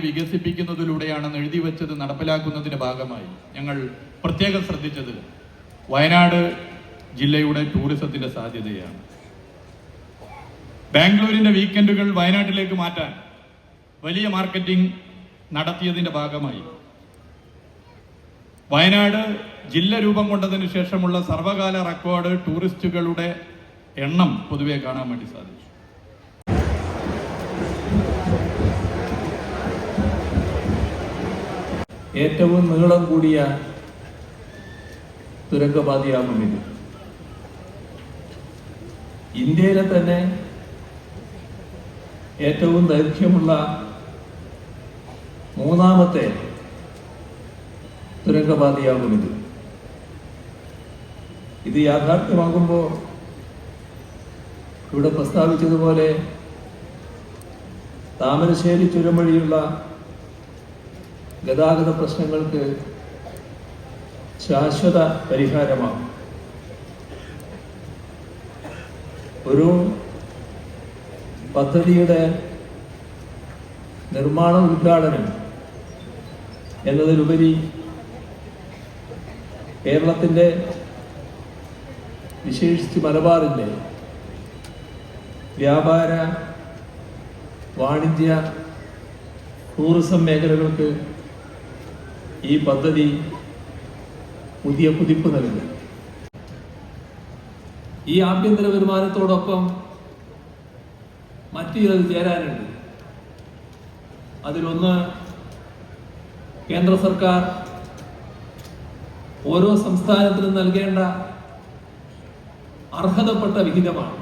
വികസിപ്പിക്കുന്നതിലൂടെയാണെന്ന് എഴുതി വെച്ചത് നടപ്പിലാക്കുന്നതിന്റെ ഭാഗമായി. ഞങ്ങൾ പ്രത്യേകം ശ്രദ്ധിച്ചത് വയനാട് ജില്ലയുടെ ടൂറിസത്തിന്റെ സാധ്യതയാണ്. ബാംഗ്ലൂരിന്റെ വീക്കെൻഡുകൾ വയനാട്ടിലേക്ക് മാറ്റാൻ വലിയ മാർക്കറ്റിംഗ് നടത്തിയതിന്റെ ഭാഗമായി. വയനാട് ജില്ല രൂപം കൊണ്ടതിന് ശേഷമുള്ള സർവകാല റെക്കോർഡ് ടൂറിസ്റ്റുകളുടെ എണ്ണം പൊതുവെ കാണാൻ വേണ്ടി സാധിച്ചു. ഏറ്റവും നീളം കൂടിയ തുരങ്കപാതയാകും ഇത് ഇന്ത്യയിലെ തന്നെ ഏറ്റവും ദൈർഘ്യമുള്ള മൂന്നാമത്തെ തുരങ്കപാതയാകും ഇത് ഇത് യാഥാർത്ഥ്യമാകുമ്പോൾ ഇവിടെ പ്രസ്താവിച്ചതുപോലെ താമരശ്ശേരി ചുരം വഴിയുള്ള ഗതാഗത പ്രശ്നങ്ങൾക്ക് ശാശ്വത പരിഹാരമാകും. ഒരു പദ്ധതിയുടെ നിർമ്മാണ ഉദ്ഘാടനം എന്നതിലുപരി കേരളത്തിന്റെ വിശേഷിച്ച് മലബാറിന്റെ വ്യാപാര വാണിജ്യ ടൂറിസം മേഖലകൾക്ക് ഈ പദ്ധതി പുതിയ കുതിപ്പ് നൽകുന്നു ഈ ആഭ്യന്തര വരുമാനത്തോടൊപ്പം മറ്റു ചിലത് ചേരാനുണ്ട്. അതിലൊന്ന് കേന്ദ്ര സർക്കാർ ഓരോ സംസ്ഥാനത്തിനും നൽകേണ്ട അർഹതപ്പെട്ട വിഹിതമാണ്.